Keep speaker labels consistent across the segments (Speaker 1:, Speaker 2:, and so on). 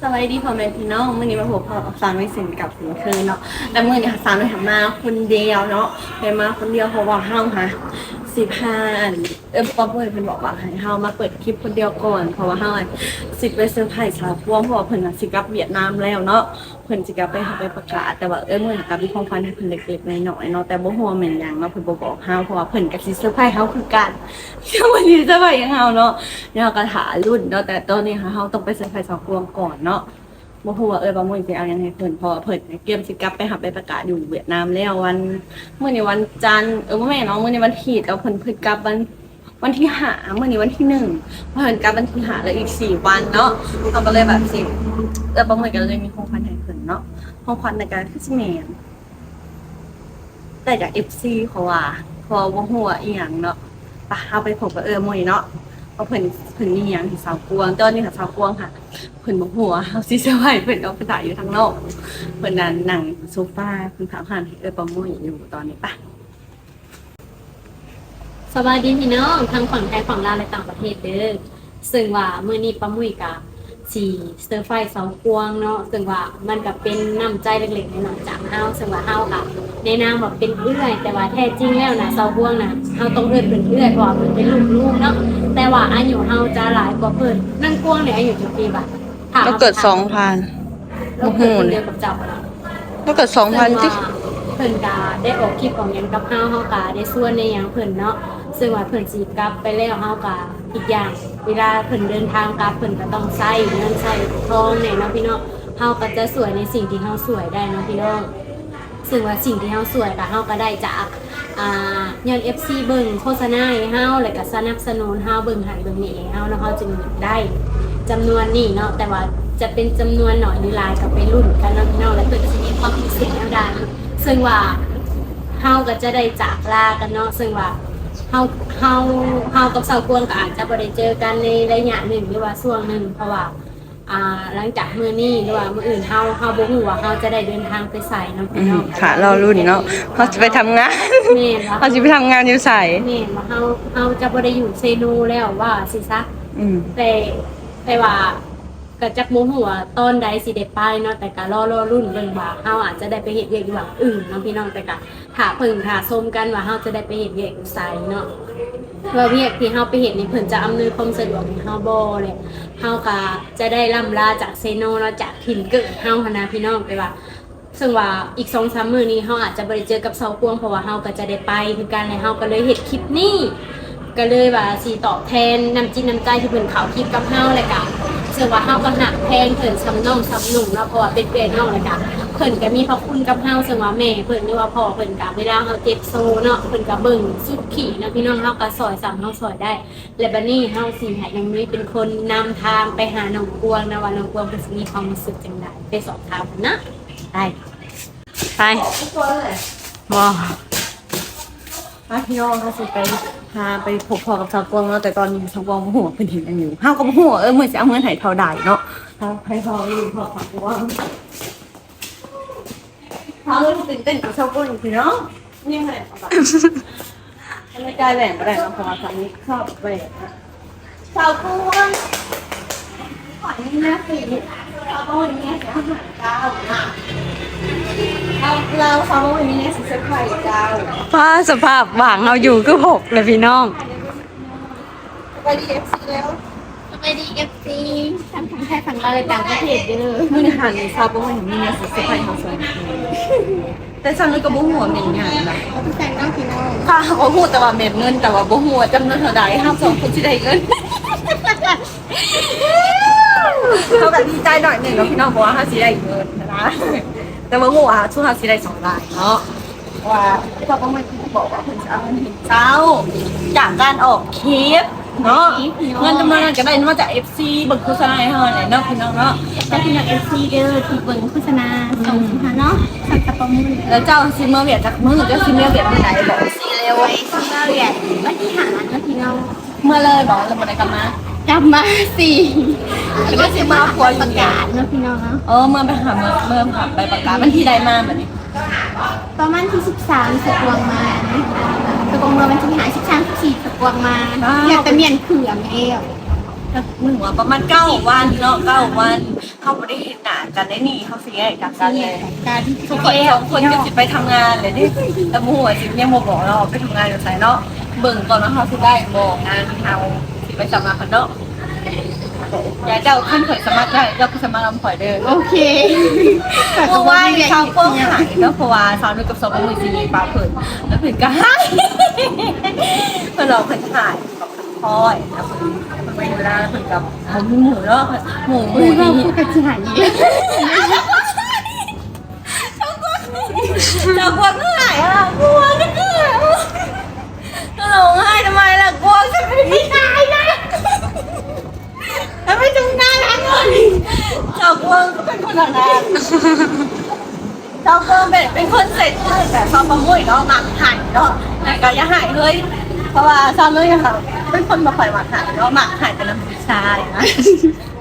Speaker 1: สวัสดีพ่อแม่พี่น้องเมื่อนี้มาพบพ่อกับสารไม่สินกับสินคืนเนาะแต่เมื่อนี้สารไม่ทำมาคนเดียวเนาะไปมาคนเดียวเพราะว่าห้างค่ะ สิบห้านเออป๊อปเพื่อนเพิ่นบอกว่าให้เฮามาเปิดคลิปคนเดียวก่อนเพราะว่าเฮาอันสิไปเซอร์ไพรส์สาวพวงเพราะว่าเพิ่นน่ะสิกลับเวียดนามแล้วเนาะเพิ่นสิกลับไปหาไปประกาศแต่ว่าเออมื่อนี้กลับมีของขวัญให้เพิ่นเล็กๆน้อยๆเนาะแต่บ่ฮู้ว่าแม่นหยังเนาะเพิ่นบ่บอกเฮาเพราะว่าเพิ่นก็สิเซอร์ไพรส์เฮาคือกันเชื่อวันนี้เซอร์ไพรส์ยังเฮาเนาะเนี่ยเราก็ถารุ่นเนาะแต่ตอนนี้ค่ะเฮาต้องไปเซอร์ไพรส์สาวพวงก่อนเนาะ บ่ฮู้ว่าเอ้ยบ่มื้อสิเอาหยังให้เพิ่นเพราะว่าเพิ่นเตรียมสิกลับไปหับไปประกาศอยู่เวียดนามแล้ววันมื้อนี้วันจันทร์เออบ่แม่นเนาะมื้อนี้วันอาทิตย์แล้วเพิ่นเพิ่นกลับวันวันที่ห้ามื้อนี้วันที่หนึ่งเพิ่นกลับวันที่ห้าแล้วอีกสี่วันเนาะเราก็เลยแบบสิเออบ่มื้อก็เลยมีของขวัญให้เพิ่นเนาะของขวัญในการคือสิแม่นแต่จาก FC เขาว่าพอบ่ฮู้ว่าอีหยังเนาะไปเอาไปพบกับเออมื้อนี้เนาะ เพราะเพิ่นเพิ่นมีหยังที่สาวกวงตอนนี้ค่ะสาวกวงค่ะเพิ่นบอกหัวเฮาสิสบายเพิ่นเอาไปถ่ายอยู่ทางนอกเพิ่นนั่นนั่งโซฟาเพิ่นถามหาเออปะมุ่ยอยู่ตอนนี้ปะ
Speaker 2: สวัสดีพี่น้องทั้งฝั่งไทยฝั่งลาวและต่างประเทศเด้อซึ่งว่ามื้อนี้ป้ามุ้ยกับ สีสเตอร์ไฟเสาควงเนาะซึ่งว่ามันก็เป็นน้ำใจเล็กๆน้อยๆจากเฮาซึ่งว่าเฮากับในนามว่าเป็นเอื้อย แต่ว่าแท้จริงแล้วนะเสาควงน่ะเฮาต้องเอิ้นเป็นเอื้อยเพราะว่าเพิ่นเป็นลูกๆเนาะแต่ว่าอายุเฮาจะหลายกว่าเพิ่นนั่งควงเนี่ยอายุจักปีบัดถาม
Speaker 1: ก็เกิดสองพัน
Speaker 2: เราเกิดคนเดียวกับเจ้าเนาะ
Speaker 1: ก็เกิดสองพันที่
Speaker 2: เพิ่นกาได้ออกคลิปของหยังกับเฮาเฮากาได้ส่วนในหยังเพิ่นเนาะซึ่งว่าเพิ่นสิกลับไปแล้วเฮากา อีกอย่างเวลาเพิ่นเดินทางกลับเพิ่นก็ต้องใช้เงินใช้ทองเนี่ยเนาะพี่น้องเฮาก็จะสวยในสิ่งที่เฮาสวยได้เนาะพี่น้องซึ่งว่าสิ่งที่เฮาสวยก็เฮาก็ได้จากอ่ายอด FC เบิ่งโฆษณาให้เฮาแล้วก็สนับสนุนเฮาเบิ่งหันเบิ่งนี่ให้เฮาแล้วเฮาจึงได้จำนวนนี้เนาะแต่ว่าจะเป็นจำนวนหน่อยหรือหลายก็ไปรุ่นกันเนาะพี่น้องแล้วเพิ่นก็สิมีความพิเศษแนวใดซึ่งว่าเฮาก็จะได้จากลากันเนาะซึ่งว่าาเฮาเฮากับสาวกวงก็อาจจะบ่ได้เจอกันในระยะหนึ่งหรือว่าช่วงหนึ่งเพราะว่าอ่าหลังจากมื้อนี้หรือว่ามื้ออื่นเฮาเฮาบ่ฮู้ว่าเฮาจะได้เดินทางไปไสเนาะพี่น้อง
Speaker 1: ค่ะรอรุ่นเนาะเขาจะไปทำงาน
Speaker 2: แม่นว่า
Speaker 1: เขาจะไปทำงานอยู่ใส่
Speaker 2: แม่นว่าเฮาเฮาจะบ่ได้อยู่เซโนแล้วว่าสิซะ
Speaker 1: อืม
Speaker 2: แต่แต่ว่า ก็จักบ่ฮู้ว่าตอนใดสิได้ไปเนาะแต่ก็รอรอรุ่นเบิ่งว่าเฮาอาจจะได้ไปเฮ็ดเวียกอยู่หวังอื่นเนาะพี่น้องแต่ก็ถ้าเพิ่งถ้าชมกันว่าเฮาจะได้ไปเฮ็ดเวียกอยู่ไสเนาะว่าเวียกที่เฮาไปเฮ็ดนี่เพิ่นจะอำนวยความสะดวกให้เฮาบ่เลยเฮาก็จะได้ล่ำลาจากเซโนเนาะจากถิ่นเกิดเฮาหันนะพี่น้องไปว่าซึ่งว่าอีก2-3มื้อนี้เฮาอาจจะบ่ได้เจอกับเสาพวงเพราะว่าเฮาก็จะได้ไปคือกันเลยเฮาก็เลยเฮ็ดคลิปนี้ก็เลยว่าสีตอบแทนน้ำจิตน้ำใจที่เพิ่นเขาคลิปกับเฮาเลยกะ ซึ่งว่าเฮาก็หักแพงเพิ่นซ้ำน้องซ้ำหนุ่มเนาะเพราะว่าเป็นเพื่อนน้องเลยกะเพิ่นก็มีพระคุณกับเฮาซึ่งว่าแม่เพิ่นหรือว่าพ่อเพิ่นกะเวลาเฮาเจ็บโซเนาะเพิ่นก็เบิ่งสุดขี่เนาะพี่น้องเฮาก็ซอยสั่งเฮาซอยได้ และบัดนี้เฮาสิให้น้องนุ้ยเป็นคนนำทางไปหาน้องกวงนะว่าน้องกวงเพิ่นสิมีความรู้สึกจังไดไปสอบถามเพิ่นนะได้
Speaker 1: ไปว้าพี่น้องเขาสิไปพาไปพบพอกับสาวกวงเนาะแต่ตอนนี้สาวกวงบ่ฮู้ว่าเพิ่นเห็นอันอยู่เฮาวก็บ่ฮู้ว่าเออเหมื้อสิเอาเงินให้เท่าใดเนาะเฮาให้พ่ออยู่พอสาวกวงเฮาเลยตื่นเต้นกับสาวกวงอยู่พี่น้องยังไงเอาแบบไม่กล้าแหวนบ่ได้เนาะเพราะว่าสามีชอบแหวนนะสาวกวงขอนี่นะสิสาวกวงนี่เสิอาหารเจ้านะ เราเราสาวกวงนี่สิเซอร์ไพรส์เจ้า
Speaker 3: ว่าสภาพหวางเราอยู่คือหกเลยพี่น้อง
Speaker 1: ไปดีเอฟซีแล้ว
Speaker 2: สวัสดี FC ทั้งฝั่งไทยฝั่งลาวและต่างประเทศเด้อ
Speaker 1: มื่อในหันซาบว่าเห็นมีเนี่ยสิเซอร์ไพรส์เขาสวยแต่ฉันก็บ่หัวาเป็นงานนะ
Speaker 2: เขาแต่งน้องพี่น้อง
Speaker 1: ค่ะเขาพูดแต่ว่าเม็ดเงินแต่ว่าบ่หัวาจำนวนเท่าใดห้ามสองคนที่ได้เงินเขาแบบดีใจหน่อยหนึ่งแล้วพี่น้องบอกว่าห้าสิได้เงินนะ แต่ว่าหัวาช่วงห้าสิได้สองล้านเนาะว่าเขาก็ไม่บอกว่าเพิ่นจะเอาเงินให้เจ้าจากการออกคลิปเนาะเงินจำนวนนั้นก็ได้มาจาก FC เบิ่งโฆษณาให้เฮาเนี่ยเนาะพี่น้องเนาะ
Speaker 2: แล้วพี่น้อง FC เด้อที่เบิ่งโฆษณาส่งมาเนาะสักกระป๋องมือ
Speaker 1: แล้วเจ้าซิเมอร์เวียดจากมือเจ้าซิเมอร์เวียดเมื่อไหร่บอกสิเร็ว
Speaker 2: ไว้ซิมาเรียนวันที่หาเนาะพี่น้อง
Speaker 1: เมื่อเลยบอกแล้วเมื่อไหร่กลับมาก
Speaker 2: ลับมาสิ แล้วก็สิมาคอยประกาศเนาะพี่น้องเนาะ
Speaker 1: เออเมื่อไปหาเมื่อเมื่อผ่านไปประกาศมันที่ใดมาแบบนี้
Speaker 2: ประมาณที่13สกวงมาสกวงเมื่อวันที่หา13 14สกวงมาอยากไปเมียนเขื่อนเอว
Speaker 1: มึงว่าประมาณเก้าวันเนาะเก้าวันเขาไม่ได้เห็นหน้ากันได้นี่เขาเสียจากกันเลย
Speaker 4: การที่
Speaker 1: ทุกคนสองคนก็สิไปทำงานเลยดิแต่หมู่อะสิยังบ่บอกเราไปทำงานอยู่ไสเนาะเบิ่งก่อนว่าเขาสิได้บอกงานเอาสิไปสมัครกันเนาะ อย่าเจ้าขั้นข่อยสมัครได้เจ้าก็สมัครลำข่อยเด้อ
Speaker 4: โอเค
Speaker 1: เพราะว่าชาวโป้งหายเนาะเพราะว่าสาวนึกกับสองมือซีนีปลาเผินแล้วเผินก็หายเพิ่นเราเพิ่นหายกับเพิ่นคอยแล้วเพิ่นเพิ่นเวลาเพิ่นกับหมูหมูเนาะหมูหมูที่
Speaker 4: กันสิหาย
Speaker 1: เรากลัวเมื่อไหร่อะกลัวจะเกิดเราร้องไห้ทำไมล่ะกลัวฉันไม่ได้ตายนะแล้ว ไม่จงหน้ารักเลยเจ้ากลัวก็เป็นคนแบบนั้นเจ้ากลัวเป็นเป็นคนเสร็จแต่ชอบประมุ่ยเนาะหมักหันเนาะแต่ก็อย่าหายเลยเพราะว่าชอบเลยค่ะเป็นคนมาปล่อยหมักหันเนาะหมักหันเป็นน้ำผู้ชายนะ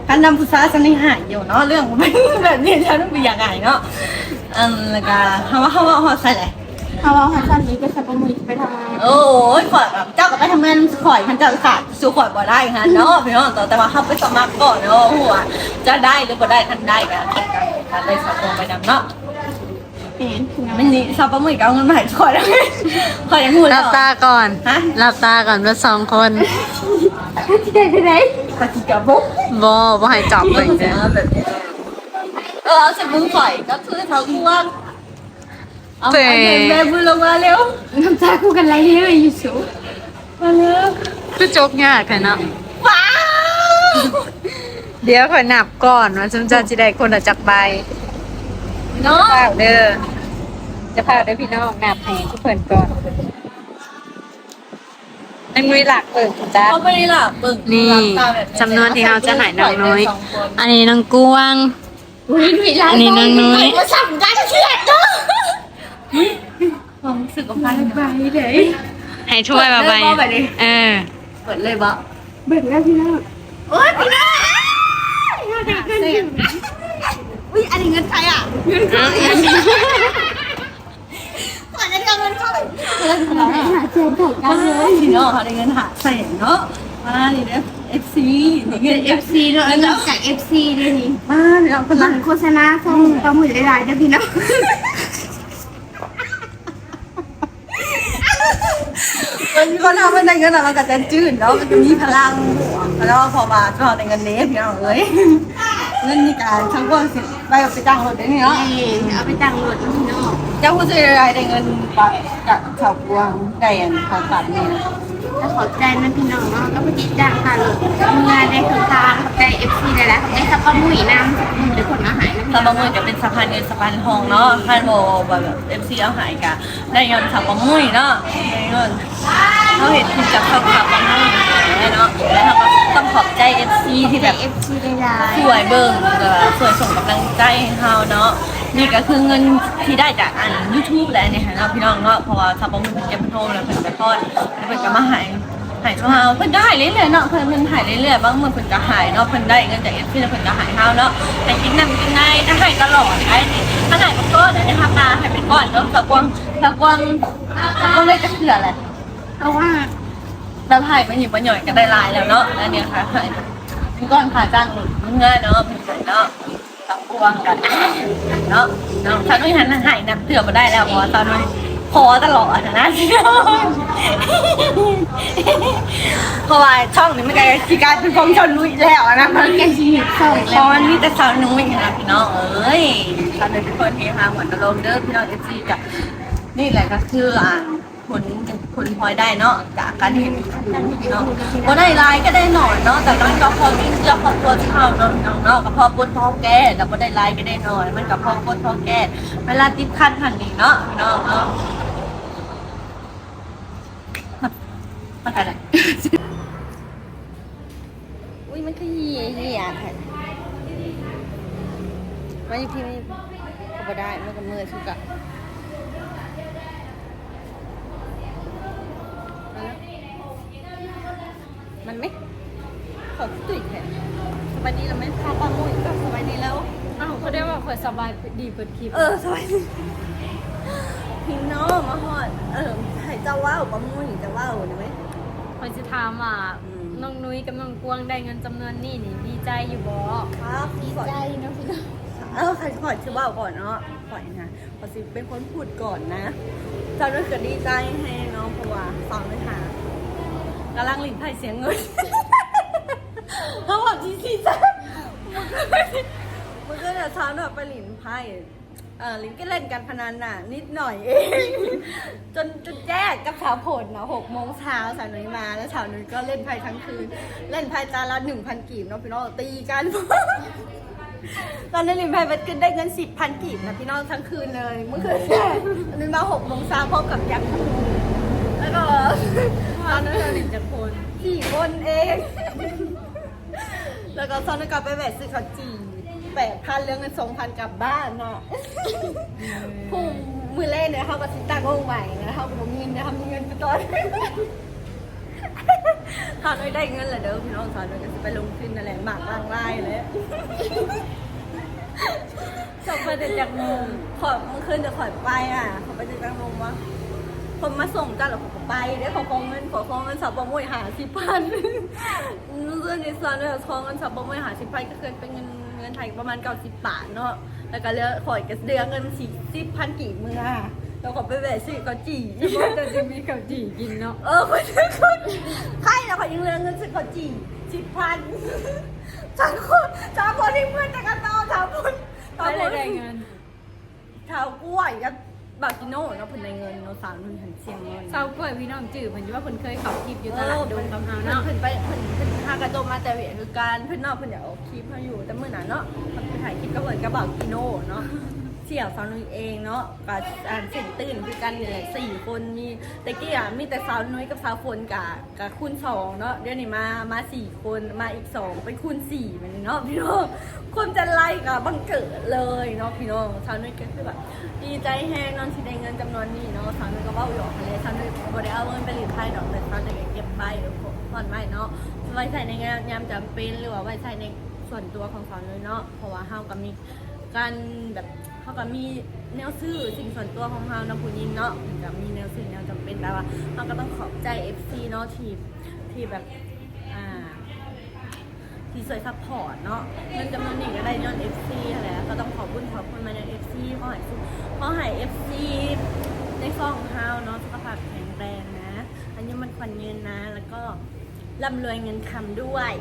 Speaker 1: การนำผู้ชายฉันนี่หายอยู่เนาะเรื่องมันเป็นแบบนี้ฉันต้องเป็นอย่างไรเนาะอืมแล้วก็เขาว่าเขาว่าเขาใส่อะไร
Speaker 4: เขาเอาหันสั้นนี้ก็จะประมือไปทำงาน
Speaker 1: โอ้ยข่อยแบบเจ้าก็ไปทำงานข่อยมันจะขาดสู้ข่อยบ่ได้ฮะเนาะพี่น้องแต่แต่ว่าเขาไปสมัครก่อนเนาะหัวจะได้หรือบ่ได้ทันได้กันกันเลยสอบตรงไปนำเนาะ
Speaker 4: เห็น
Speaker 1: มันนี่สอบประมือก็เอาเงินมาให้ข่อยแล้วข่อยยังหู
Speaker 2: หลับตาก่อน
Speaker 1: ฮะ
Speaker 2: หลับตาก่อนว่าสองคน
Speaker 4: ที่ไหนที่ไหน
Speaker 1: ปฏิกับบุ๊ก
Speaker 2: บอบ่ให้จับเลยเด้อ
Speaker 1: แบบนี้เออเอาใส่มือข่อยก็คือเขาอ้วนเอาเอาเงิ นแม่มือลงมาเร็ว
Speaker 4: น้ำตาคู่กันไรเลยอยู่สู
Speaker 1: มาเร็ว
Speaker 2: คือจกยากแค่นะ
Speaker 1: ว้าว
Speaker 2: เดี๋ยวข่อยนับก่อนว่าซุมเจ้าสิได้คนละจักใบ
Speaker 1: เนาะ
Speaker 2: พาเด้อจะพาเด้อพี่น้องนับให้ทุกเพิ่นก่อนนังนุ้ยหลักเปิดจ้า
Speaker 1: เขาไม่ได้หลับปึก
Speaker 2: นี่จำนวนที่เราจะใหายน้องน้อยอันนี้น้องกวาง
Speaker 4: อุ้ยมีไร
Speaker 2: อันนี้น้องนุ้ย
Speaker 4: มาสั่งกันเชื่อเนาะ
Speaker 1: ความรู้สึกของพัน
Speaker 4: ไปเลย
Speaker 2: ให้ช่วยมาใบ
Speaker 1: เปิดเลยบ่ใบดิ
Speaker 2: เออ
Speaker 1: เปิดเลยบะ
Speaker 4: เบิกแล้วพี่น้อง
Speaker 1: โอ๊ยพี่น้าอุ้ยอันนี้เงินใครอะก่อนจะเอาเงินเข้าไป
Speaker 4: หาเจอถูกกันเลย
Speaker 1: พี่น้องเขาได้เงินหาแสนเนาะมานี่เด้อ FC นี่เงิน
Speaker 4: เอฟซีเนาะแล้วจากเอฟซีด้วยนี่
Speaker 1: มาเดี๋ยวคน
Speaker 4: หลั
Speaker 1: ละ
Speaker 4: งโฆษณาส่งประมือหลายๆเด้อพี่น้อง
Speaker 1: มันก็ทำมันได้เงินอะมันก็จะจืดเนาะมันจะมีพลังแล้วพอมาชอบแต่เงินเนี้พี่น้องเอ้ยเงินนี่การช่างก้นสิไปเอาไปจ้างรถได้นี่เนาะ
Speaker 4: เอาไปจังรถพี่น้อง
Speaker 1: เจ้าผู้ช่วยรายได้เงินไปจากชาวกวางได้อันผ่าตัดนี่นะ
Speaker 4: แล้วขอบใจนะพี่น้องเนาะก็ไปติจ้างค่ะรถทำงานได้คือทางขอบใจเอฟซีได้แล้วขอบใจสับปะมุยน้ำมือเดี๋ยวผลอาหารนะ
Speaker 1: สปามุยจะเป็นสะพานเงินสะพานทองเนาะคันโบแบบเอฟซีเอาหายกะได้เงินสะปามุยเนาะได้เงินเขาเห็นคุณจากเขาขับมาให้เนาะแล้วเขาก็ต้องขอบใจเอฟซีที่แบบ
Speaker 4: เอฟซีได้
Speaker 1: สวยเบิ่งเอ่อสวยส่งกำลังใจให้เขาเนาะ นี่ก็คือเงินที่ได้จากอันยูทูบแหละเนี่ยค่ะเนาะพี่น้องเนาะเพราะว่าสะปามุยเป็นเก็บโทมแล้วเพิ่นไปทอดแล้วเพิ่นก็มาหายหายเขาเฮาเพิ่นก็หายเรื่อยๆเนาะเพิ่นเพิ่นหายเรื่อยๆบางมื้อเพิ่นก็หายเนาะเพิ่นได้เงินจากเอฟซีแล้วเพิ่นก็หายเฮาเนาะแต่กินน้ำกินได้ถ้าหายตลอดได้ถ้าหายเป็นก้อนได้ทำนาหายเป็นก้อนเนาะตะกวงตะกวงตะกวงได้จะเถื่อแหละ
Speaker 4: เพราะว่า
Speaker 1: แล้วหายมันอยู่บ่หย่อยก็ได้ลายแล้วเนาะแล้วเนี่ยค่ะหายก้อนขาจ้างหลุดง่ายเนาะเพิ่นเนาะ ตะกวงกันเนาะเนาะถ้านุ้ยหันหายน้ำเถื่อมาได้แล้วเพราะว่าตอนนุ้ยขอตลอดนะเพราะว่าช่องนี้มันก็สิกายเป็นของชนลุยแล้วนะมัน
Speaker 4: แกชีวิตส่ง
Speaker 1: เพ
Speaker 4: แล้ว
Speaker 1: ราะมันมีแต่สาวนุ้ยนะพี่น้องเอ้ยสาวนุ้ยเป็นคนเฮฮาเหมือนตลกเด้อพี่น้องเอฟซีจ้ะนี่แหละก็คืออ่าน ผลผลพลอยได้เนาะจากการเห็นพี่น้องว่าได้ลายก็ได้หน่อยเนาะแต่มันก็พอมีเสื้อพอตัวเท่าเนาะนองเนาะก็พอปวดท้องแก่แต่ว่าได้ลายก็ได้หน่อย มันก็พอปวดท้องแก่เวลาติดคันหันนี่เนาะพี่น้องเนาะมันเลยอุ้ยมันคือเหี้ยเหี้ยแท้ไม่พี่ไม่ก็ได้มันก็มือสุกอะมันไหมขอตุ้ยแท้สบายดีแล้วไหมพาปลาหมุยก็สบายดีแล้ว
Speaker 4: อ้าวเขาได้ว่าคอย สบายดีเปิดคลิป
Speaker 1: เออสบายดีพี่น้องมาหอด เออให้เจ้าว่าวปลาหมุยจะว่าวได้ไหม
Speaker 4: คอยจะถามว่า
Speaker 1: อืม
Speaker 2: น้องนุ้ยกับน้องกวางได้เงินจำนวนนี้นี่ดีใจอยู่บ่
Speaker 1: ครับ
Speaker 2: ดีใจเนาะพี่น้อง
Speaker 1: เออใครขอชื่อว่าก่อนเนาะขอนะขอสิเป็นคนพูดก่อนนะเจ้าด้วยเกิดดีใจให้น้องเพราะว่าฟังเลยค่ะกำลังหลินไทยเสียงเงินเขาบอกจีซีจ้า มันก็จะช้อนแบบไปหลินไพ่เออลินก็เล่นการพนันน่ะ นิดหน่อยเอง จนจนแยกกับสาวผลนะหกโมงเช้าสาวหนุ่ยมาแล้วสาวหนุ่ยก็เล่นไพ่ทั้งคืน เล่นไพ่จานละหนึ่งพันกีบเนาะพี่น้องตีกัน ตอนนั้นลินไพ่ไปขึ้นได้เงินสิบพันกีบนะพี่น้องทั้งคืนเลยเมื่อคืนเนี่ยลินมาหกโมงเช้าพร้อมกับยักษ์แล้วก็
Speaker 2: ตอนนั้นเราหนึ่งจะคน
Speaker 1: สี่คนเอง แล้วก็ซ้อนกลับไปแหวกซื้อขาวจี แปดพันเรื่องเงินสองพันกลับบ้านเนาะพุ่งมือเล่นเนี่ยเขาก็สิตั้งวงใหม่นะเขาก็บอกเงินนะเขามีเงินไปตอนถ้าไม่ได้เงินแหละเด้อพี่น้องสอนเราก็จะไปลงทุนนั่นแหละหมากล่างไล่เลย
Speaker 2: จบไปแต่จากโมง
Speaker 1: ขอเมื่อคืนจะขอไปอะขอไปจะตั้งลงวะคนมาส่งจ้าหรอผมก็ไปได้ขอคองเงินขอคองเงินสับปะมวยหาสิบพันเรื่องในซอนเนี่ยคองเงินสับปะมวยหาสิบพันก็คือเป็นเงินเงินไทยประมาณเก้าสิบบาทเนาะแล้วก็เหลือขอยก็เดือเงินสี่สิบพันกี่มืออะแล้วขอไปแหวะซื้อก็จี
Speaker 2: ว่าแต่จะมีกับจีกินเนาะ
Speaker 1: เออคนละคนใครแล้วขอยังเหลือเงินซื้อก็จีสิบพันสามคนสามคนที่เพื่อนแต่กันต่อสามคนสาม
Speaker 2: ไม่
Speaker 1: ค
Speaker 2: ได้
Speaker 1: น
Speaker 2: ได้เงิน
Speaker 1: ชาวกล้วยกับ บากิโน่เนาะเพิ่นในเงินเนาะสามหนึ่งหันเสียงเงิน
Speaker 2: เศร้ากล้วยพี่น้องจืดเพิ่นว่าเพิ่นเคยขับคลิปอยู่ตลาดดงกำเฮาเนาะ
Speaker 1: เพิ่นไปเพิ่นเพิ่นพากระโดดมาแต่เวียคือการเพิ่นเนาะเพิ่นอยากเอาคลิปมาอยู่แต่มื้อนั้นเนาะเพิ่นไปถ่ายคลิปก็เหมือนกับบากิโน่เนาะ เสี่ยวสาวนุ้ยเองเนาะกับอ่านเส้นตื่นคือกันเนี่แหละสี่คนมีแต่กี้อะมีแต่สาวนุ้ยกับสาวฝนกับกับคูณสองเนาะเดี๋ยวนี้มามาสี่คนมาอีกสองเป็นคูณสี่มันเนาะพี่น้องคนจะไล่กับบังเกิดเลยเนาะพี่น้องสาวนุ้ยก็คือแบบดีใจแฮงนอนที่ได้เงินจำนวนนี้เนาะสาวนุ้ยก็ว่าอยู่ทะเลสาวนุ้ยบ่ได้เอาเงินไปหลีดไพ่ดอกแต่สาวนุ้ยเก็บใบหรือผ่อนไว้เนาะไว้ใส่ในงานยามจำเป็นหรือว่าไว้ใส่ในส่วนตัวของสาวนุ้ยเนาะเพราะว่าเฮาก็มีการแบบ เฮาก็มีแนวซื้อสิ่งส่วนตัวของเฮานะผู้หญิงเนาะก็มีแนวซื้อแนวจำเป็นแต่ว่าเฮาก็ต้องขอบใจ FC เนาะที่ที่แบบอ่าที่ช่วยซัพพอร์ตเนาะเงินจำนวนนี้ก็ได้ยอน FC อะไรก็ต้องขอบคุณขอบคุณมาใน FC ขอให้สุขอให้ FC ในซ่องเฮาเนาะสุขภาพแข็งแรงนะ อันนี้มันควันยืนนะ แล้วก็ร่ำรวยเงินคำด้วย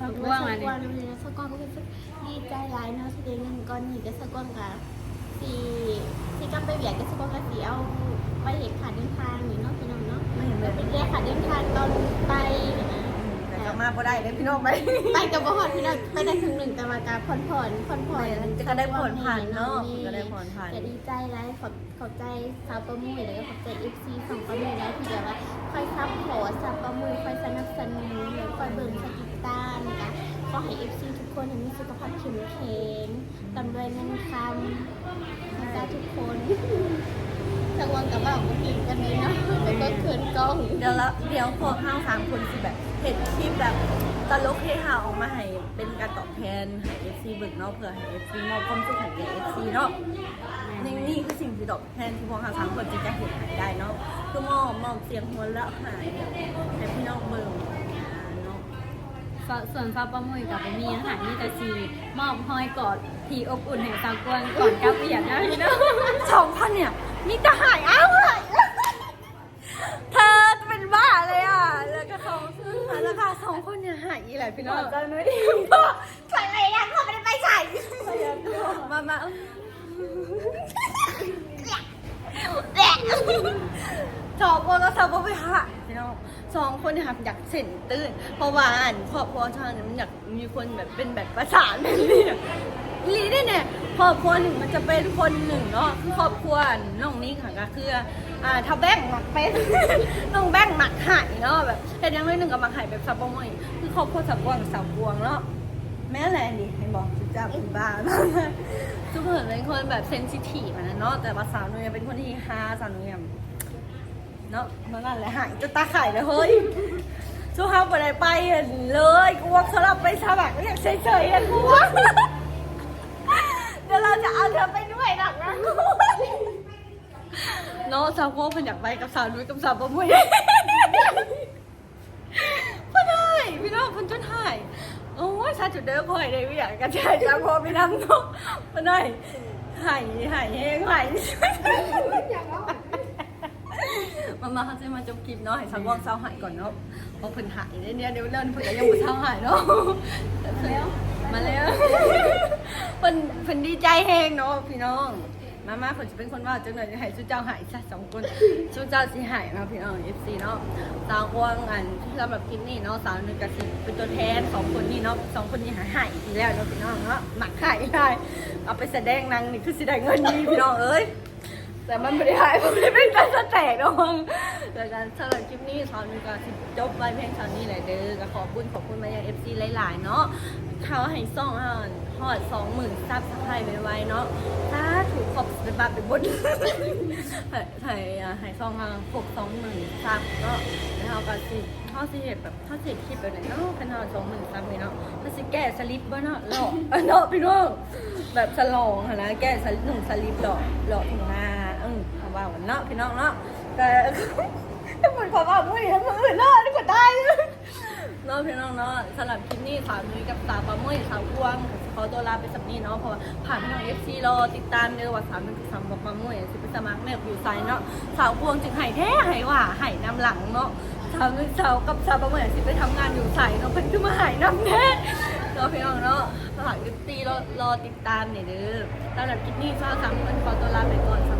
Speaker 2: เศร้ากล้วยมา
Speaker 4: ส
Speaker 2: ดิ
Speaker 4: กอนเลยนะสกอนก็เป็นดีใจหลายเนาะที่ได้เงินก้อนนี้ก็สกอนกับสีสีกลับไปเบียดก็สกอนกับสีเอาไปเห็นขาเดินทางนี่เนาะพี่น้องเนาะ
Speaker 1: ไม่เห็นเล
Speaker 4: ไปเรียกขาเดินทางตอนไปนะ
Speaker 1: แต่ก็มาพอได้เลยพี่น้องไป
Speaker 4: ไปกับบ่อดพี่น้องไปได้ครึ่งหนึ่งแต่มาการผ่อนผ่อนผ่อนผ่อน
Speaker 1: จะได้ผ่อนผันเนาะก็ได้ผ่อนผัน
Speaker 4: จะดีใจหลายขอบขอบใจสาวประมุยแล้วก็ขอบใจ FC ของประมุยแล้วที่แบบว่าคอยซัพพอร์ตสาประมุยคอยสนับสนุนคอยเบิ่งคอย ติดตามนะคะขอให้ FC ทุกคนมีสุขภาพแข็งแรงตำรวยเงินคำนะจ๊ะทุกคนทั้งวันกับบ่าก็กินกันเลยเนาะแล้วก็เขินกล้อง
Speaker 1: เดี๋ยวละเดี๋ยวพวกเฮาสามคนสิแบบเห็นคลิปแบบตลกเฮฮาออกมาให้เป็นการตอบแทนให้ FC เบึกเนาะเพื่อให้ FC มอบความสุขให้แก่ FC เนาะนี่นี่คือสิ่งที่ตอบแทนที่พวกเฮาสามคนจะเห็นหายได้เนาะคือมอบมอบเสียงหัวเราะหายแบบให้พี่น้องเบิ่ง
Speaker 2: ส่วนเศร้าป้ามุยกับมีอาหารมีแต่สีมอบห้อยกอดที่อบอุ่นให้เศร้ากล้วยก่อนกลับเบียดนะพี่น้อง
Speaker 1: สองพันเนี่ยมีแต่หายอ้าวหายเธอจะเป็นบ้าเลยอะแล้วก็เขาแล้วก็สองคนเนี่ยหายอีหลายพี่น้องเจ้าหน่อยดิใส่อะไรกันเขาไม่ได้ไปใส่มามาสองคนก็สองคนไปหาพี่น้อง สองคนนี่ยครับอยากเส้นตื้น เพราะว่าอ่านครอบครัวชาติเนี่ยมันอยากมีคนแบบเป็นแบบประสานแบบนี้อะลีได้เนี่ยครอบครัวหนึ่งมันจะเป็นคนหนึ่งเนาะคือครอบครัวน้องนี้ค่ะก็คืออ่าถ้าแบ่งหมักเป็น น้องแบ่งหมักหายเนาะแบบแต่อยังน้อยหนึ่งกับหมักหายแบบสับปะรดคือครอบครัวสับกวางสับกวงเนาะแม่แหละนี่เห็นบอกจะจับเป็นบ้าทุกคนเป็นคนแบบเซนซิทีฟอนะเนาะแต่ว่าสาวนุ้ยเป็นคนที่ฮาสาวนุ้ย เนาะนั่นแหละหายจะตาไข่เลยเฮ้ยช่วงเฮาไปไหนไปอะเลยกูว่าสลับไปสมัครเรียกเฉยๆอะกูว่าเดี๋ยวเราจะเอาเธอไปด้วยหนักนะเนาะสาวโก้เพิ่นอยากไปกับสาวนุ้ยกับสาวประมุยพี่น้องเพิ่นจนหายโอ้ยชาจุดเด้อพ่อยได้วิอยากกระจายจากพ่อไปนำเนาะเพิ่นได้หายหายแห้งหาย มามาเขาจะมาจบคลิปเนาะให้สังวงเศร้าหายก่อนเนาะเพราะเพิ่นหายเนี่ยเดี๋ยวเริ่มเพิ่นก็ยังบ่เศร้าหายเนาะแล้วมาแล้วเพิ่นเพิ่นดีใจแฮงเนาะพี่น้องมามาผมจะเป็นคนว่าจังเลยให้ชูเจ้าหายซะสองคนชูเจ้าสิหายเนาะพี่น้องเอฟซีเนาะสาวกวางอันสำหรับคลิปนี้เนาะสาวหนึ่งกับสิเป็นตัวแทนสองคนนี้เนาะสองคนนี้หายหายอีกแล้วเนาะพี่น้องเนาะหมักหายได้เอาไปแสดงนางนี่คือสิได้เงินดีพี่น้องเอ้ย แต่มันไม่ได้หายมันไม่ได้เป็นการแตกเนาะแต่การสำหรับคลิปนี้สาวหนึ่งกับสิจบไว้เพียงเท่านี้แหละเด้อก็ขอบคุณขอบคุณมายังเอฟซีหลายๆเนาะเขาให้ซ่องอ่านฮอดสองหมื่นซับสไครต์ไว้เนาะถ้าถูกขอบเป็นบาทเป็นบนไทยอะไทยซองมาปกสองหมื่นซับเนาะแล้วเราก็สิเท่าสิเหตุแบบเท่าสิคลิปแบบไหนเนาะขนาดสองหมื่นซับเลยเนาะถ้าสิแก้สลิปบ้าเนาะหลอกเออเนาะพี่น้องแบบสลองนะแก้สลิปหนึ่งสลิปหลอกหลอกถึงมา เนเนาะพี่น้องเนาะแต่เหมือนความว่ามือเห็นมือเนาะนี่ก็ได้เนาะพี่น้องเนาะสำหรับคลิปนี้สาวนุ้ยกับสาวปลาเมยสาวกวงขอตัวลาไปสักนี้เนาะเพราะว่าผ่านพี่น้องเอฟซีรอติดตามเด้อว่าสาวนุ้ยกับสาวปลาเมยสิไปสมัครแม่อยู่ไซเนาะสาวกวงจึงไห้แท้ไห้ว่าไห้นำหลังเนาะสาวนุ้ยสาวกับสาวปลาเมยสิไปทำงานอยู่ไซเนาะเพิ่นขึ้นมาไห้นำแท้เนาะพี่น้องเนาะฝากเอฟซีรอรอติดตามเนี่ยเด้อสำหรับคลิปนี้สาวสามคนขอตัวลาไปก่อนสวัสดี